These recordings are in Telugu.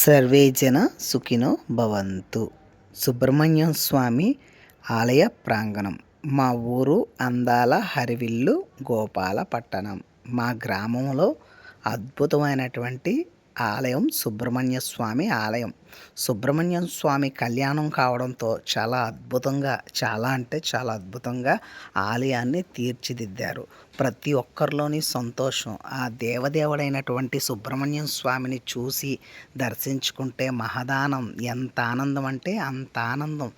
సర్వే జన సుఖినో భవంతు. సుబ్రహ్మణ్యం స్వామి ఆలయ ప్రాంగణం. మా ఊరు అందాల హరివిల్లు గోపాల పట్టణం. మా గ్రామంలో అద్భుతమైనటువంటి ఆలయం సుబ్రహ్మణ్య స్వామి ఆలయం. సుబ్రహ్మణ్యం స్వామి కళ్యాణం కావడంతో చాలా అద్భుతంగా చాలా అంటే చాలా అద్భుతంగా ఆలయాన్ని తీర్చిదిద్దారు. ప్రతి ఒక్కరిలోని సంతోషం ఆ దేవదేవుడైనటువంటి సుబ్రహ్మణ్యం స్వామిని చూసి దర్శించుకుంటే మహదానం ఎంత ఆనందం అంటే అంత ఆనందం.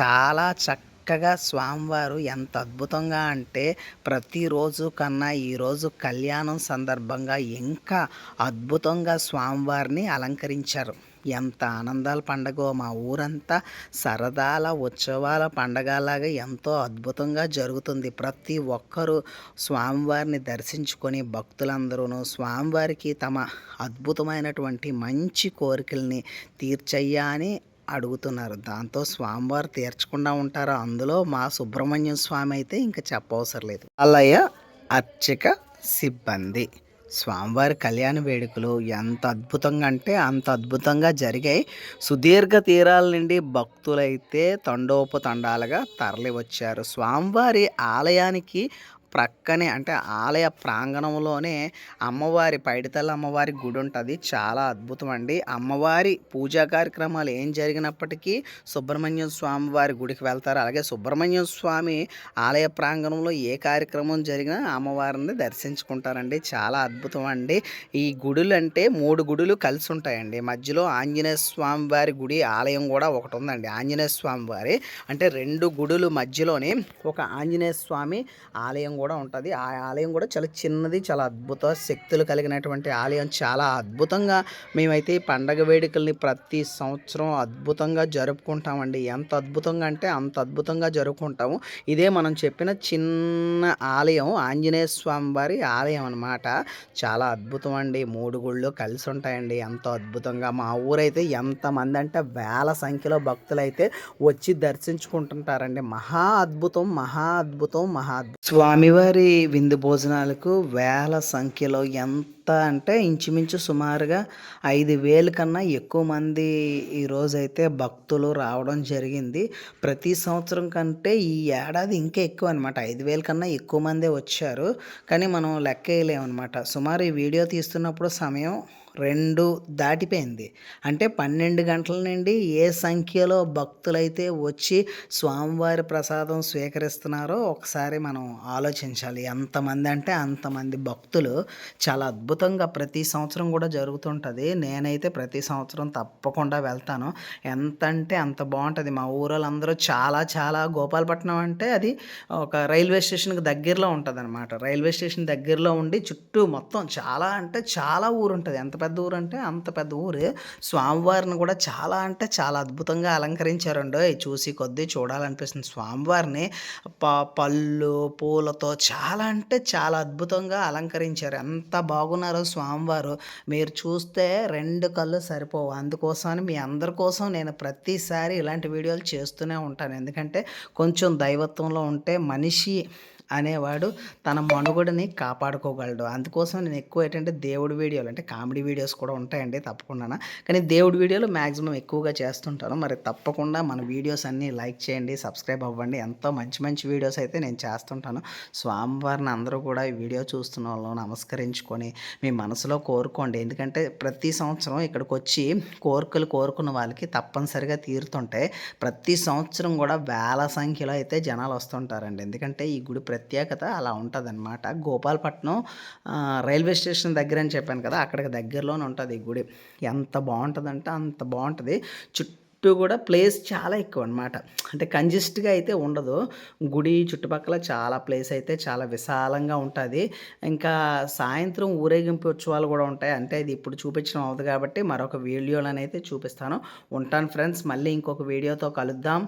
చాలా చక్క చక్కగా స్వామివారు ఎంత అద్భుతంగా అంటే ప్రతిరోజు కన్నా ఈరోజు కళ్యాణం సందర్భంగా ఇంకా అద్భుతంగా స్వామివారిని అలంకరించారు. ఎంత ఆనందాల పండగో మా ఊరంతా సరదాల ఉత్సవాల పండగలాగా ఎంతో అద్భుతంగా జరుగుతుంది. ప్రతి ఒక్కరూ స్వామివారిని దర్శించుకొని భక్తులందరూ స్వామివారికి తమ అద్భుతమైనటువంటి మంచి కోరికల్ని తీర్చయ్యా అని అడుగుతున్నారు. దాంతో స్వామివారు తీర్చకుండా ఉంటారు. అందులో మా సుబ్రహ్మణ్యం స్వామి అయితే ఇంకా చెప్పవసరం లేదు. ఆలయ అర్చక సిబ్బంది. స్వామివారి కళ్యాణ వేడుకలు ఎంత అద్భుతంగా అంటే అంత అద్భుతంగా జరిగాయి. సుదీర్ఘ తీరాల నుండి భక్తులైతే తండోపతండాలుగా తరలి వచ్చారు స్వామివారి ఆలయానికి ప్రక్కనే అంటే ఆలయ ప్రాంగణంలోనే అమ్మవారి పైడితల్లి అమ్మవారి గుడి ఉంటుంది. చాలా అద్భుతం అండి అమ్మవారి పూజా కార్యక్రమాలు ఏం జరిగినప్పటికీ సుబ్రహ్మణ్యం స్వామి వారి గుడికి వెళ్తారు. అలాగే సుబ్రహ్మణ్యం స్వామి ఆలయ ప్రాంగణంలో ఏ కార్యక్రమం జరిగినా అమ్మవారిని దర్శించుకుంటారండి. చాలా అద్భుతం అండి ఈ గుడులు అంటే మూడు గుడులు కలిసి ఉంటాయండి. మధ్యలో ఆంజనేయ స్వామి వారి గుడి ఆలయం కూడా ఒకటి ఉందండి. ఆంజనేయ స్వామి వారి అంటే రెండు గుడులు మధ్యలోనే ఒక ఆంజనేయ స్వామి ఆలయం కూడా ఉంటుంది. ఆ ఆలయం కూడా చాలా చిన్నది చాలా అద్భుత శక్తులు కలిగినటువంటి ఆలయం. చాలా అద్భుతంగా మేమైతే ఈ పండగ వేడుకల్ని ప్రతి సంవత్సరం అద్భుతంగా జరుపుకుంటామండి. ఎంత అద్భుతంగా అంటే అంత అద్భుతంగా జరుపుకుంటాము. ఇదే మనం చెప్పిన చిన్న ఆలయం ఆంజనేయ స్వామి వారి ఆలయం అనమాట చాలా అద్భుతం అండి. మూడు గుళ్ళు కలిసి ఉంటాయండి. ఎంతో అద్భుతంగా మా ఊరైతే ఎంతమంది అంటే వేల సంఖ్యలో భక్తులు అయితే వచ్చి దర్శించుకుంటుంటారండి. మహా అద్భుతం మహా అద్భుతం మహా స్వామి స్వామివారి విందు భోజనాలకు వేల సంఖ్యలో ఎంత అంటే ఇంచుమించు సుమారుగా ఐదు వేల కన్నా ఎక్కువ మంది ఈరోజైతే భక్తులు రావడం జరిగింది. ప్రతి సంవత్సరం కంటే ఈ ఏడాది ఇంకా ఎక్కువ అనమాట ఐదు వేల కన్నా ఎక్కువ మందే వచ్చారు. కానీ మనం లెక్క వేయలేమన్నమాట. సుమారు ఈ వీడియో తీస్తున్నప్పుడు సమయం రెండు దాటిపోయింది. అంటే పన్నెండు గంటల నుండి ఏ సంఖ్యలో భక్తులైతే వచ్చి స్వామివారి ప్రసాదం స్వీకరిస్తున్నారో ఒకసారి మనం ఆలోచించాలి. ఎంతమంది అంటే అంతమంది భక్తులు. చాలా అద్భుతంగా ప్రతి సంవత్సరం కూడా జరుగుతుంటుంది. నేనైతే ప్రతి సంవత్సరం తప్పకుండా వెళ్తాను. ఎంత అంటే అంత బాగుంటుంది. మా ఊరోళ్ళందరూ చాలా చాలా గోపాలపట్నం అంటే అది ఒక రైల్వే స్టేషన్కి దగ్గరలో ఉంటుంది అనమాట రైల్వే స్టేషన్ దగ్గరలో ఉండి చుట్టూ మొత్తం చాలా అంటే చాలా ఊరు ఉంటుంది ఎంత పెద్ద ఊరు అంటే అంత పెద్ద ఊరు. స్వామివారిని కూడా చాలా అంటే చాలా అద్భుతంగా అలంకరించారండి. చూసి కొద్దీ చూడాలనిపిస్తుంది. స్వామివారిని ప పళ్ళు పూలతో చాలా అంటే చాలా అద్భుతంగా అలంకరించారు. ఎంత బాగున్నారో స్వామివారు. మీరు చూస్తే రెండు కళ్ళు సరిపోవు. అందుకోసమని మీ అందరి కోసం నేను ప్రతిసారి ఇలాంటి వీడియోలు చేస్తూనే ఉంటాను. ఎందుకంటే కొంచెం దైవత్వంలో ఉంటే మనిషి అనేవాడు తన మనుగడని కాపాడుకోగలడు. అందుకోసం నేను ఎక్కువ ఏంటంటే దేవుడి వీడియోలు అంటే కామెడీ వీడియోస్ కూడా ఉంటాయండి తప్పకుండా కానీ దేవుడి వీడియోలు మ్యాక్సిమం ఎక్కువగా చేస్తుంటాను. మరి తప్పకుండా మన వీడియోస్ అన్నీ లైక్ చేయండి సబ్స్క్రైబ్ అవ్వండి. ఎంతో మంచి మంచి వీడియోస్ అయితే నేను చేస్తుంటాను. స్వామివారిని అందరూ కూడా ఈ వీడియో చూస్తున్న వాళ్ళు నమస్కరించుకొని మీ మనసులో కోరుకోండి. ఎందుకంటే ప్రతి సంవత్సరం ఇక్కడికి వచ్చి కోరికలు కోరుకున్న వాళ్ళకి తప్పనిసరిగా తీరుతుంటే ప్రతి సంవత్సరం కూడా వేల సంఖ్యలో అయితే జనాలు వస్తుంటారండి. ఎందుకంటే ఈ గుడి ప్రతి ప్రత్యేకత అలా ఉంటుందన్నమాట. గోపాలపట్నం రైల్వే స్టేషన్ దగ్గర అని చెప్పాను కదా అక్కడికి దగ్గరలోనే ఉంటుంది ఈ గుడి. ఎంత బాగుంటుందంటే అంత బాగుంటుంది. చుట్టూ కూడా ప్లేస్ చాలా ఎక్కువ అనమాట అంటే కంజెస్ట్గా అయితే ఉండదు. గుడి చుట్టుపక్కల చాలా ప్లేస్ అయితే చాలా విశాలంగా ఉంటుంది. ఇంకా సాయంత్రం ఊరేగింపు ఉత్సవాలు కూడా ఉంటాయి. అంటే ఇది ఇప్పుడు చూపించడం అవుతుంది కాబట్టి మరొక వీడియోలను అయితే చూపిస్తాను. ఉంటాను ఫ్రెండ్స్ మళ్ళీ ఇంకొక వీడియోతో కలుద్దాం.